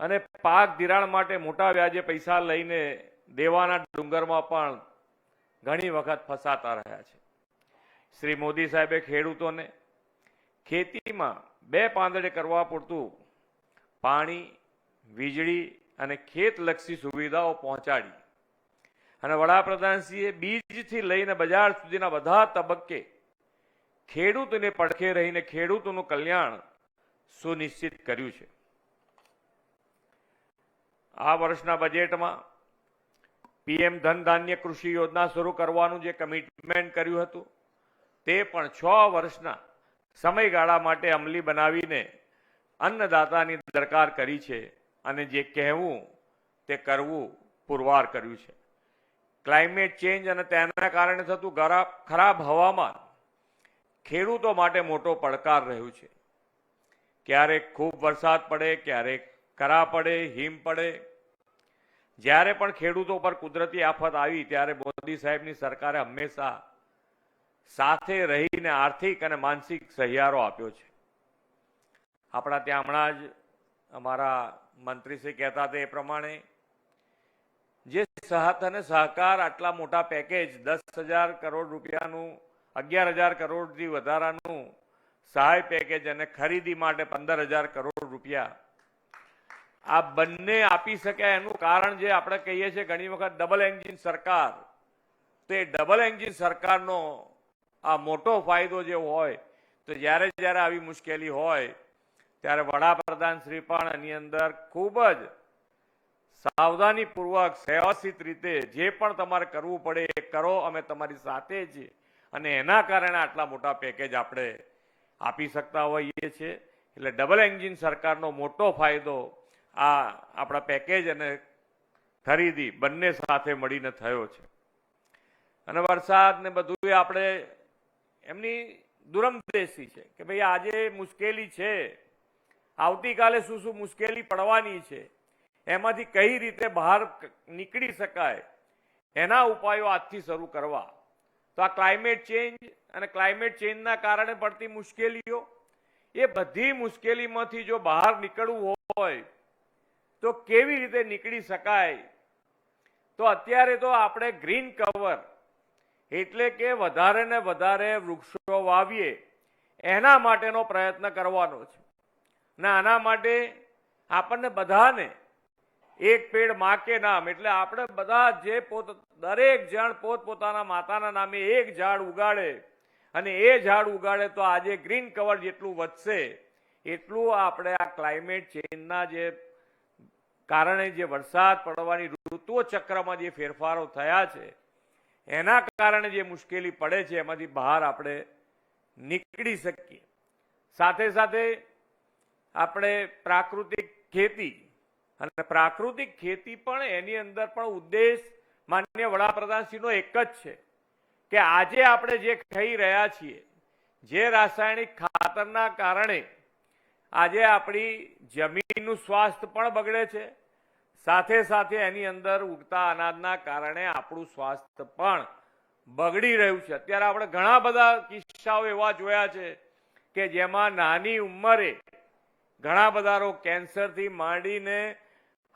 અને પાક ધિરાણ માટે મોટા વ્યાજે પૈસા લઈને દેવાના ડુંગરમાં પણ ઘણી વખત ફસાતા રહ્યા છે. શ્રી મોદી સાહેબે ખેડૂતોને ખેતીમાં બે પાંદડે કરવા પૂરતું પાણી, વીજળી અને ખેતલક્ષી સુવિધાઓ પહોંચાડી. અને વડાપ્રધાનશ્રીએ બીજથી લઈને બજાર સુધીના બધા તબક્કે ખેડૂતને પડખે રહીને ખેડૂતોનું કલ્યાણ સુનિશ્ચિત કર્યું છે. આ વર્ષના બજેટમાં પીએમ ધન ધાન્ય કૃષિ યોજના શરૂ કરવાનું જે કમિટમેન્ટ કર્યું હતું, તે પણ છ વર્ષના સમયગાળા માટે અમલી બનાવીને અન્નદાતાની દરકાર કરી છે અને જે કહેવું તે કરવું પુરવાર કર્યું છે. ક્લાઇમેટ ચેન્જ અને તેના કારણે થતું ખરાબ હવામાન ખેડૂતો માટે મોટો પડકાર રહ્યું છે. ક્યારેક ખૂબ વરસાદ પડે, ક્યારેક કરા પડે, હિમ પડે જ્યારે પણ ખેડૂતો પર કુદરતી આફત આવી, ત્યારે મોદી સાહેબની સરકારે હંમેશા સાથે રહીને આર્થિક અને માનસિક સહિયારો આપ્યો છે. આપણા ત્યાં હમણાં જ અમારા મંત્રીશ્રી કહેતા હતા એ પ્રમાણે, જે સાથ અને સહકાર આટલા મોટા પેકેજ દસ હજાર કરોડ રૂપિયાનું, અગિયાર હજાર કરોડથી વધારાનું સહાય પેકેજ અને ખરીદી માટે પંદર હજાર કરોડ રૂપિયા આ બંને આપી શક્યા એનું કારણ જે આપણે કહીએ છીએ ઘણી વખત ડબલ એન્જિન સરકાર. તે ડબલ એન્જિન સરકારનો આ મોટો ફાયદો જે હોય, તો જ્યારે જ્યારે આવી મુશ્કેલી હોય, ત્યારે વડાપ્રધાન શ્રી પણ એની અંદર ખૂબ જ સાવધાનીપૂર્વક વ્યવસ્થિત રીતે જે પણ તમારે કરવું પડે એ કરો, અમે તમારી સાથે છીએ. અને એના કારણે આટલા મોટા પેકેજ આપણે આપી શકતા હોઈએ છીએ. એટલે ડબલ એન્જિન સરકારનો મોટો ફાયદો આ આપણા પેકેજ અને ખરીદી બંને સાથે મળીને થયો છે. અને વરસાદ ને બધું આપણે એમની દુરમદેશી છે કે ભાઈ આજે મુશ્કેલી છે. આવતીકાલે શું શું મુશ્કેલી પડવાની છે. એમાંથી કઈ રીતે બહાર નીકળી શકાય. એના ઉપાયો આજથી શરૂ કરવા. તો આ ક્લાઇમેટ ચેન્જ અને ક્લાઇમેટ ચેન્જના કારણે પડતી મુશ્કેલીઓ, એ બધી મુશ્કેલીમાંથી જો બહાર નીકળવું હોય તો કેવી રીતે નીકળી શકાય? તો અત્યારે તો આપણે ગ્રીન કવર એટલે કે વધારે ને વધારે વૃક્ષો વાવીએ, એના માટેનો પ્રયત્ન કરવાનો છે. ને આના માટે આપણને બધાને એક પેડમાં કે નામ, એટલે આપણે બધા જે પોત, દરેક જણ પોતપોતાના માતાના નામે એક ઝાડ ઉગાડે અને એ ઝાડ ઉગાડે તો આજે ગ્રીન કવર જેટલું વધશે, એટલું આપણે આ ક્લાઇમેટ ચેન્જના જે કારણે જે વરસાદ પડવાની ઋતુઓ ચક્રમાં જે ફેરફારો થયા છે, એના કારણે જે મુશ્કેલી પડે છે, એમાંથી બહાર આપણે નીકળી શકીએ. સાથે સાથે આપણે પ્રાકૃતિક ખેતી અને પ્રાકૃતિક ખેતી પણ એની અંદર પણ ઉદ્દેશ માન્ય વડાપ્રધાનશ્રીનો એક જ છે કે આજે આપણે જે ખાઈ રહ્યા છીએ, જે રાસાયણિક ખાતરના કારણે આજે આપણી જમીનનું સ્વાસ્થ્ય પણ બગડે છે. સાથે સાથે એની અંદર ઉગતા અનાજના કારણે આપણું સ્વાસ્થ્ય પણ બગડી રહ્યું છે. અત્યારે આપણે ઘણા બધા કિસ્સાઓ એવા જોયા છે કે જેમાં નાની ઉંમરે ઘણા બધા રોગ, કેન્સરથી માંડીને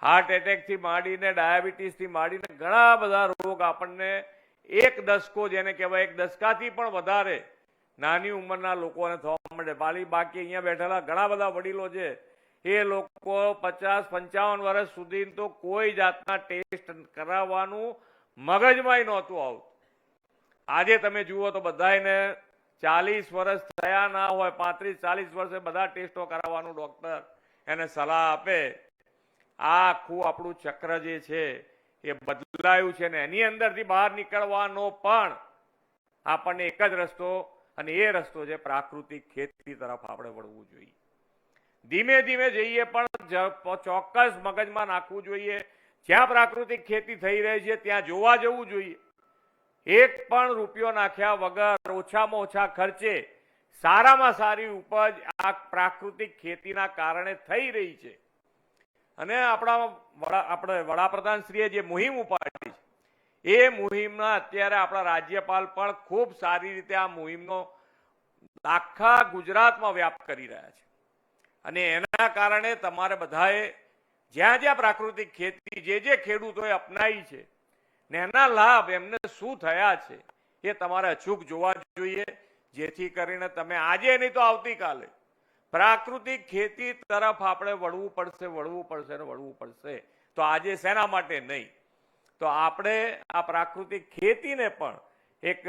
હાર્ટ એટેકથી માંડીને ડાયાબિટીસથી માંડીને ઘણા બધા રોગ આપણને એક દસકો જેને કહેવાય એક દસકાથી પણ વધારે નાની ઉંમરના લોકોને થવા માંડે બાલી બાકી અહીંયા બેઠેલા ઘણા બધા વડીલો છે. એ લોકો પચાસ પંચાવન વર્ષ સુધી તો કોઈ જાતના ટેસ્ટ કરાવવાનું મગજમાંય નહોતું આવતું. આજે તમે જુઓ તો બધાને ચાલીસ વર્ષ થયા ના હોય, પાંત્રીસ ચાલીસ વર્ષે બધા ટેસ્ટો કરાવવાનું ડોક્ટર એને સલાહ આપે. આ આખું આપણું ચક્ર જે છે એ બદલાયું છે ને એની અંદરથી બહાર નીકળવાનો પણ આપણને એક જ રસ્તો અને એ રસ્તો છે પ્રાકૃતિક ખેતી તરફ આપણે વળવું જોઈએ. ધીમે ધીમે જઈએ પણ ચોક્કસ મગજમાં નાખવું જોઈએ. જ્યાં પ્રાકૃતિક ખેતી થઈ રહી છે ત્યાં જોવા જવું જોઈએ. એક પણ રૂપિયો નાખ્યા વગર ઓછામાં ઓછા ખર્ચે સારામાં સારી ઉપજ આ પ્રાકૃતિક ખેતીના કારણે થઈ રહી છે. અને આપણા વડા, આપણે વડાપ્રધાનશ્રીએ જે મુહિમ ઉપાડી છે એ મુહિમના અત્યારે આપણા રાજ્યપાલ પણ ખૂબ સારી રીતે આ મુહિમનો આખા ગુજરાતમાં વ્યાપ કરી રહ્યા છે. અને એના કારણે તમારે બધાએ જ્યાં જ્યાં પ્રાકૃતિક ખેતી જે જે ખેડૂતોએ અપનાવી છે ને એના લાભ એમને શું થયા છે એ તમારે અચૂક જોવા જોઈએ. જેથી કરીને તમે આજે નહીં તો આવતીકાલે પ્રાકૃતિક ખેતી તરફ આપણે વળવું પડશે વળવું પડશે ને વળવું પડશે. તો આજે શેના માટે નહીં? તો આપણે આ પ્રાકૃતિક ખેતીને પણ એક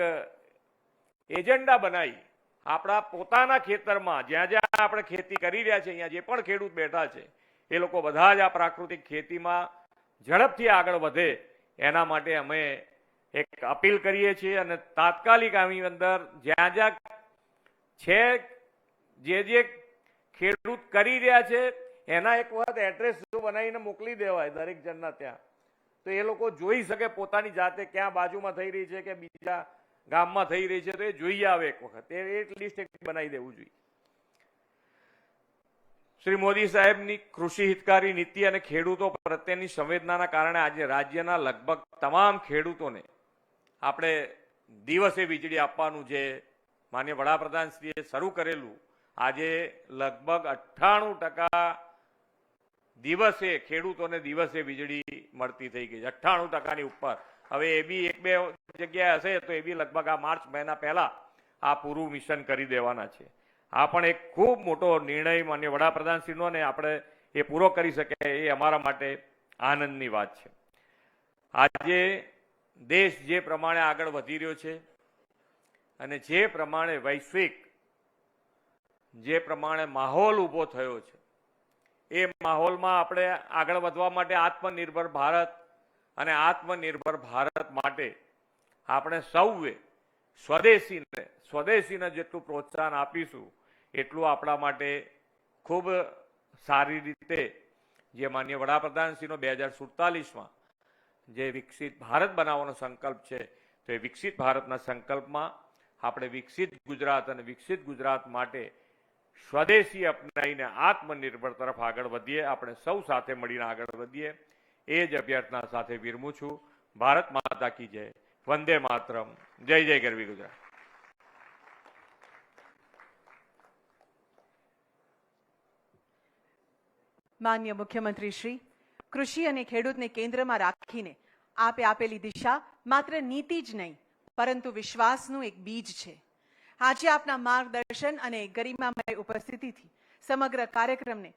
એજન્ડા બનાવી. આપણા પોતાના ખેતરમાં જ્યાં જ્યાં આપણે ખેતી કરી રહ્યા છે અહીંયા જે પણ ખેડૂત બેઠા છે, એ લોકો બધા જ આ પ્રાકૃતિક ખેતીમાં ઝડપથી આગળ વધે. એના માટે અમે એક અપીલ કરીએ છીએ અને તાત્કાલિક આની અંદર જ્યાં જ્યાં છે, જે જે ખેડૂત કરી રહ્યા છે, એના એક વખત એડ્રેસ બનાવીને મોકલી દેવાય દરેક જણના ત્યાં. તો એ લોકો જોઈ શકે પોતાની જાતે ક્યાં બાજુમાં થઈ રહી છે કે બીજા ગામમાં થઈ રહી છે, તો એ જોઈ આવે એક વખત. એ લિસ્ટ એક બનાવી દેવું જોઈએ. શ્રી મોદી સાહેબની કૃષિ હિતકારી નીતિ અને ખેડૂતો પ્રત્યેની સંવેદનાના કારણે આજે રાજ્યના લગભગ તમામ ખેડૂતોને આપણે દિવસે વીજળી આપવાનું જે માન્ય વડાપ્રધાનશ્રીએ શરૂ કરેલું, આજે લગભગ અઠ્ઠાણું ટકા દિવસે ખેડૂતોને દિવસે વીજળી મળતી થઈ ગઈ છે. અઠ્ઠાણું ટકાની ઉપર. હવે એ બી એક બે જગ્યાએ હશે તો એ બી લગભગ આ માર્ચ મહિના પહેલા આ પૂરું મિશન કરી દેવાના છે. આ પણ એક ખૂબ મોટો નિર્ણય માન્ય વડાપ્રધાનશ્રીનો ને આપણે એ પૂરો કરી શકે એ અમારા માટે આનંદની વાત છે. આજે દેશ જે પ્રમાણે આગળ વધી રહ્યો છે અને જે પ્રમાણે વૈશ્વિક જે પ્રમાણે માહોલ ઊભો થયો છે એ માહોલમાં આપણે આગળ વધવા માટે આત્મનિર્ભર ભારત અને આત્મનિર્ભર ભારત માટે આપણે સૌએ સ્વદેશીને સ્વદેશીને જેટલું પ્રોત્સાહન આપીશું, એટલું આપણા માટે ખૂબ સારી રીતે જે માન્ય વડાપ્રધાનશ્રીનો બે હજાર સુડતાલીસમાં જે વિકસિત ભારત બનાવવાનો સંકલ્પ છે, તો એ વિકસિત ભારતના સંકલ્પમાં આપણે વિકસિત ગુજરાત અને વિકસિત ગુજરાત માટે સ્વદેશી અપનાવીને આત્મનિર્ભર તરફ આગળ વધીએ, આપણે સૌ સાથે મળીને આગળ વધીએ. એ જ અભ્યર્થના સાથે વિરમું છું. ભારત માતા કી જય. વંદે માતરમ. જય જય ગરવી ગુજરાત. માન્ય મુખ્યમંત્રી શ્રી કૃષિ અને ખેડૂતને કેન્દ્રમાં રાખીને આપે આપેલી દિશા માત્ર નીતિ જ નહીં, પરંતુ વિશ્વાસનું એક બીજ છે. આજે આપના માર્ગદર્શન અને ગરિમામય ઉપસ્થિતિથી સમગ્ર કાર્યક્રમને